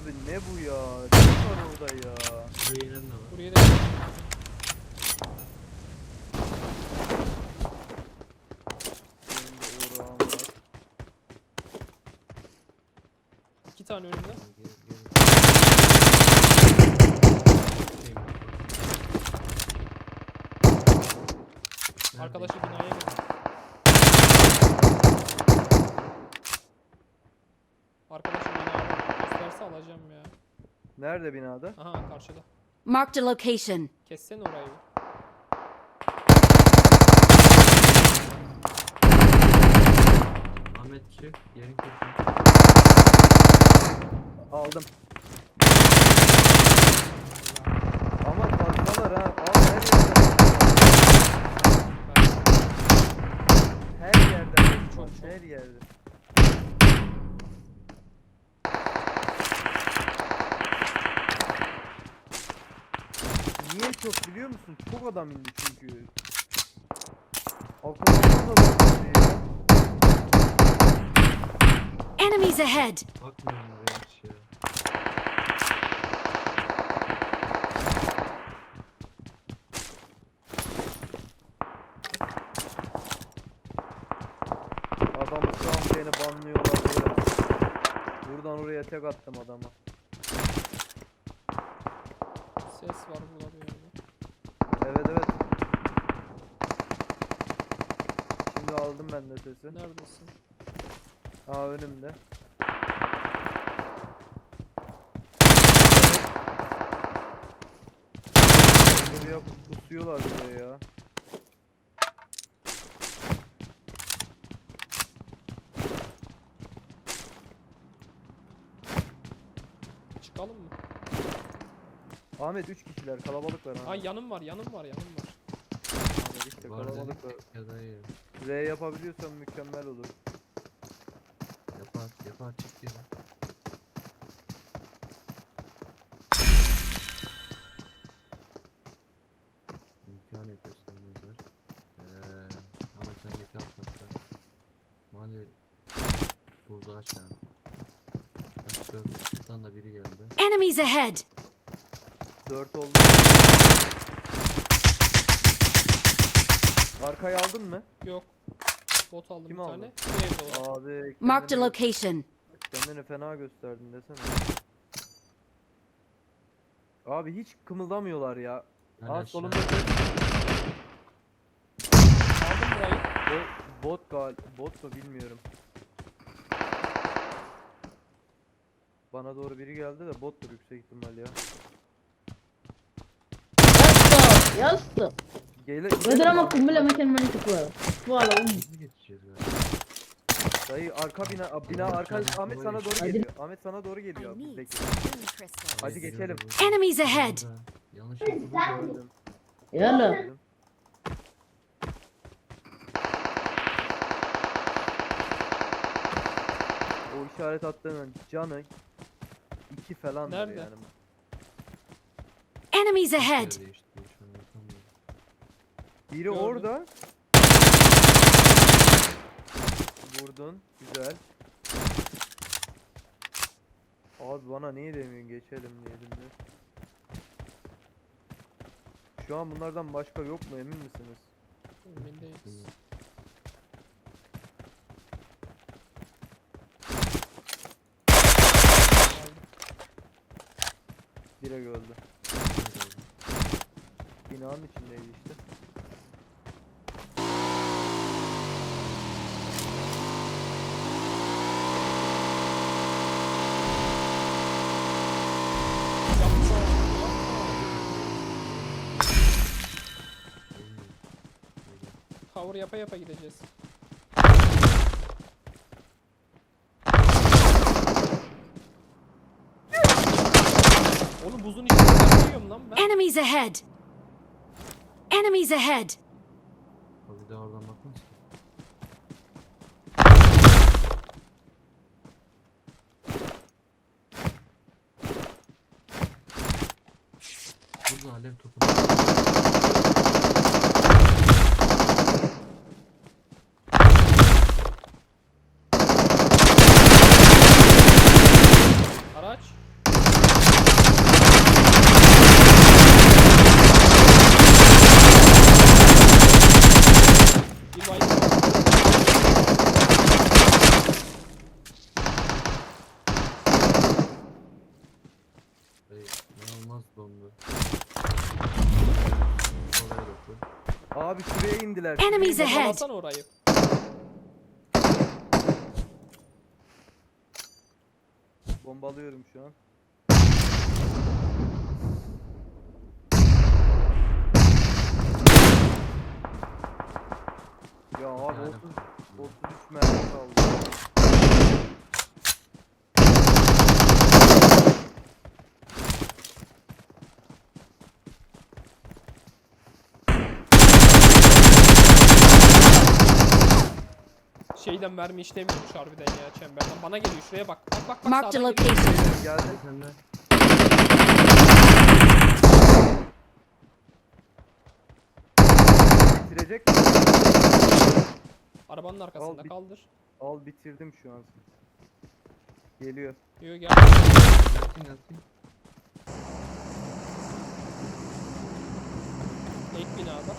Abi ne bu ya? Ne var orada ya? Buraya inen de var. Buraya da Benim de uğrağım var. iki tane önümde. Gel, gel. Şey, Arkadaşı binaya girdi. Nerede binada? Aha karşıda. Marked a location. Kessene orayı. bir. Ahmet çık. Yerin kötü. Aldım. Ama fazlalar ha. Abi her yerde. Her yerde. Çok, çok. Her yerde. Niye musun? Çok adam indi çünkü. Aklımda da var ya. Enemies ahead. Bakmıyorum oraya hiç ya. Adam şu an beni banlıyorlar ya. Buradan oraya tek attım adama. Ses var burada bir Şimdi aldım ben de sesi. Neredesin? Aa önümde. Buraya pusuyorlar buraya ya. Çıkalım mı? Ahmet 3 kişiler kalabalıklar ha. Ay yanım var yanım var yanım var. Var dedik ya da iyi. R yapabiliyorsan mükemmel olur. Yapar yapar çık ya. İmkan göstermezler. Eee ama sen git yap hatta. Mali burada aşağı. Kaç gör. Şuradan da biri geldi. Enemies ahead. 4 oldu. Arkayı aldın mı? Yok. Bot aldım Kim bir aldı? tane. Bu evde var. Abi Marked a kendini, location. kendini fena gösterdin desene. Abi hiç kımıldamıyorlar ya. Hani Aa solunda Aldım burayı. bot, bot gal bot mu bilmiyorum. Bana doğru biri geldi de bottur yüksek ihtimal ya. Yazdı, yazdı. Gele, Vedremo completamente quello. Voilà. Dayı arka bina bina arka Ahmet sana doğru geliyor. Ahmet sana doğru geliyor. Hadi geçelim. Enemies ahead. Yanlış. Gördüm. Yalla. O işaret attığının canı iki falan Nerede? yani. Enemies ahead. Değişti. Biri Gördüm. orada. Vurdun. Güzel. Abi bana niye demiyorsun geçelim diyelim de. Şu an bunlardan başka yok mu emin misiniz? Emin değiliz. Direkt öldü. Binanın içindeydi işte. Cover yapa yapa gideceğiz. Oğlum buzun içinde görüyorum lan ben. Enemies ahead. Enemies ahead. Bir de oradan bakmaz ki. Burada alev topu. Abi şuraya indiler. Enemies ahead. Bombalasana orayı. Bombalıyorum şu an. Ya abi Yani- 30, 33 mermi kaldı. Şeyden mermi işlemiyormuş harbiden ya çemberden. Bana geliyor şuraya bak. Bak bak bak Marked a sağdan geliyor. location. Geldi. Sen de. Bitirecek mi? Arabanın arkasında Al, bir- kaldır. Al bitirdim şu an. Geliyor. Yo gel. Yatsın yatsın. Ek binada.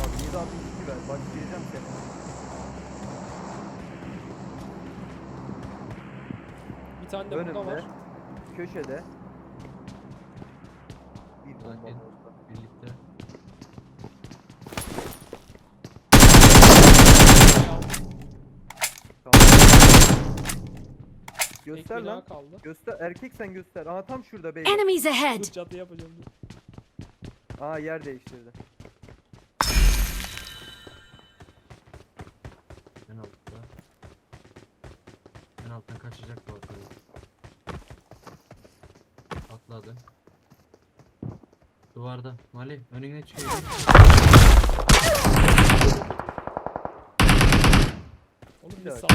Abi 762 ver. Başlayacağım seni. Bir tane de burada var. Köşede. Bir bomba Sakin. olsa. Birlikte. Ya, Tamam. Ek Göster bina lan. kaldı. Göster. Erkek sen göster. Aha tam şurada bey. Enemies ahead. Dur çatı yapacağım dur. Aa yer değiştirdi. Duvarda. Mali önüne çıkıyor. Oğlum Bir dakika.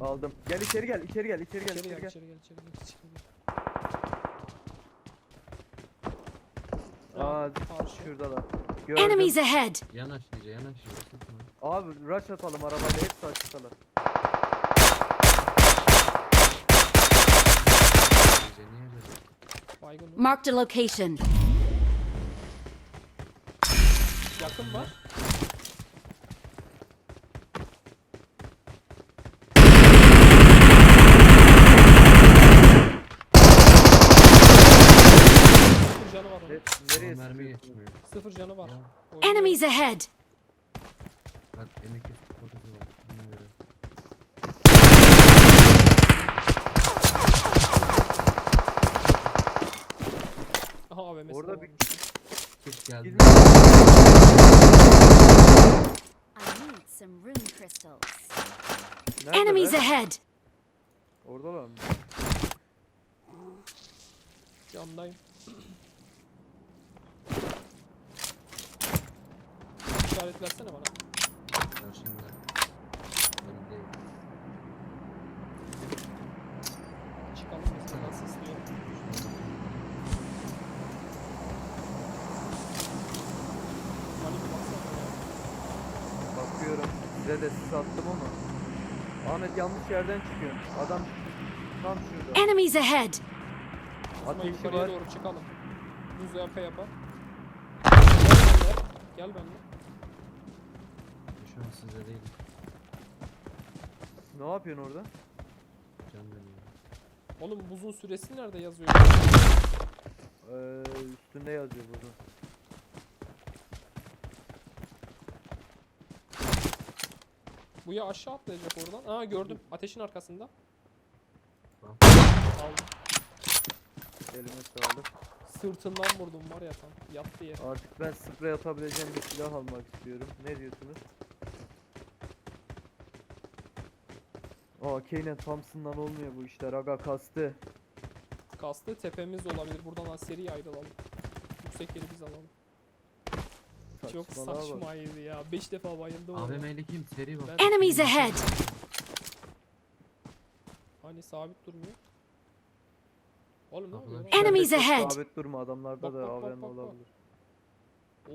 Aldım. Gel içeri gel. içeri gel. içeri gel. İçeri içeri gel gel. içeri gel içeri gel. içeri gel. Aa Karşı. şurada da. Gördüm. Enemies ahead. Yanaş iyice yanaş iyice. Sıkma. Abi rush atalım arabayla hepsi açıktalar. Marked a location. Yakın var. Sıfır canı var onun. Ne, nereye Ama mermi sıkıyorsun? geçmiyor. Sıfır canı var. Ya, Enemies ahead. bak M2 fotosu AVM'si Orada Orada bir- Kit geldi. I need some rune crystals. Enemies ahead. Oradalar mı? Yandayım. İşaretlersene bana. Karşımda. Önümdeyim. Çıkalım biz buradan sıslıyorum. Hani bir baksana ya. Bakıyorum. Size de sis attım ama. Ahmet yanlış yerden çıkıyor. Adam tam şurada. Enemies ahead. Zaman Ateşi yukarıya var. doğru çıkalım. Düz yapa yapa. Gel benimle. Şu an sizde değil. Ne yapıyorsun orada? Can dönüyor. Oğlum buzun süresi nerede yazıyor? Ee, üstünde yazıyor burada. Bu ya aşağı atlayacak oradan. Aa gördüm. Ateşin arkasında. Aldım. Elime sağlık. Sırtından vurdum var ya tam. Yattı yere. Artık ben sprey atabileceğim bir silah almak istiyorum. Ne diyorsunuz? Aa Kane'e Thompson'dan olmuyor bu işler. Aga kastı. Kastı tepemiz olabilir. Buradan az seri ayrılalım. Yüksek yeri biz alalım. Çok bak. saçmaydı ya. 5 defa bayıldım orada. AVM'li kim? Seri bak. Ben- Enemies ahead. Hani sabit durmuyor. Oğlum ne oluyor lan? Enemies ahead. Sabit durma adamlarda Bak, da bak, bak, AVM bak, bak. olabilir.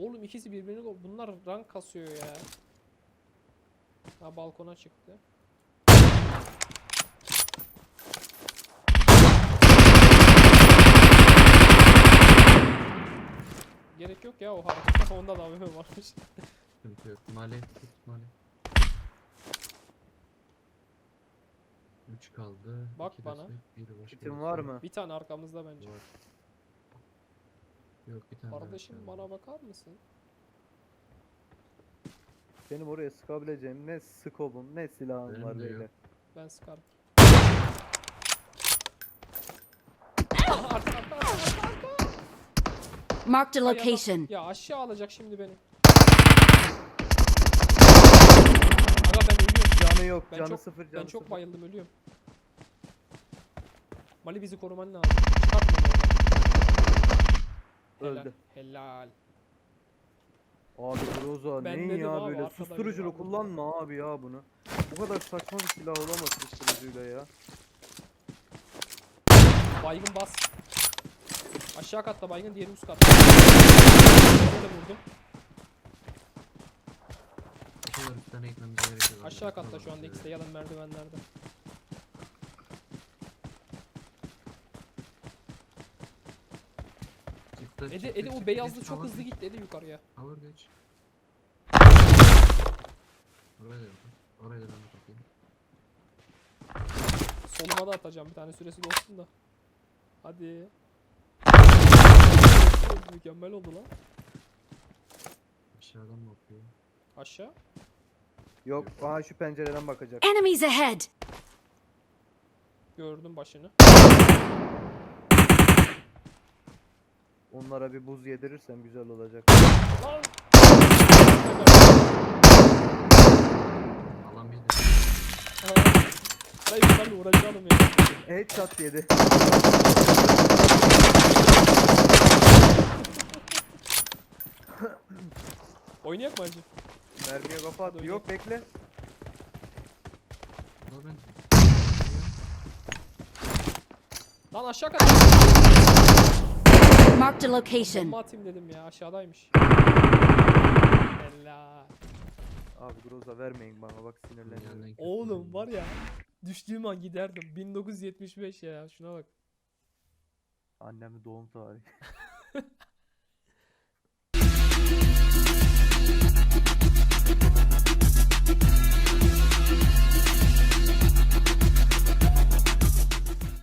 Oğlum ikisi birbirini ko- bunlar rank kasıyor ya. Ha balkona çıktı. Gerek yok ya o harekete. Onda da AVM varmış. Sıkıntı yok. Mali tut Mali. 3 kaldı. Bak iki bana. desek, biri Kitin bir var mı? Bir tane arkamızda bence. Var. Yok bir tane daha Kardeşim tane bana bakar mısın? Benim oraya sıkabileceğim ne skobum ne silahım Benim var de yok. beyler. Ben sıkarım. Arka, arka, arka, arka. Marked a location. Ya aşağı alacak şimdi beni. Aga ben ölüyorum. Canı yok Ben canı çok- sıfır Ben canı çok sıfır. bayıldım ölüyorum. Mali bizi koruman lazım. Çıkartma. Helal. Öldü. Helal. Abi Groza Ben dedim ya abi, böyle susturuculu kullanma abi ya bunu. Bu kadar saçma bir silah olamaz susturucuyla ya. Baygın bas. Aşağı katta baygın, diğeri üst katta. Da vurdum. Gitmemize gerek yok. Aşağı katta şu anda ikisi de yanın merdivenlerde. Çıktı, Ede, çıktı, Ede o çıktı, beyazlı geç, çok hızlı geç, gitti Ede yukarıya. Cover geç. Oraya da. Oraya da ben de bakayım. Soluma da atacağım bir tane süresi dolsun da. Hadi. Mükemmel oldu lan. Aşağıdan bakıyor? Aşağı. Yok aha şu pencereden bakacak. Enemies ahead. Gördüm başını. Onlara bir buz yedirirsem güzel olacak. Lan! Alan bir de. Hayır bunlarla uğraşalım ya. Headshot yedi. Oynayak mı acı? Mermiye kafa attı. Yok bekle. Ulan ben Lan aşağı kat. Marked a location. Bomba atayım dedim ya aşağıdaymış. Helal. Abi Groza vermeyin bana bak sinirleniyorum. dünyanın en kötü Oğlum var ya. Düştüğüm an giderdim. 1975 ya şuna bak. Annemin doğum tarihi.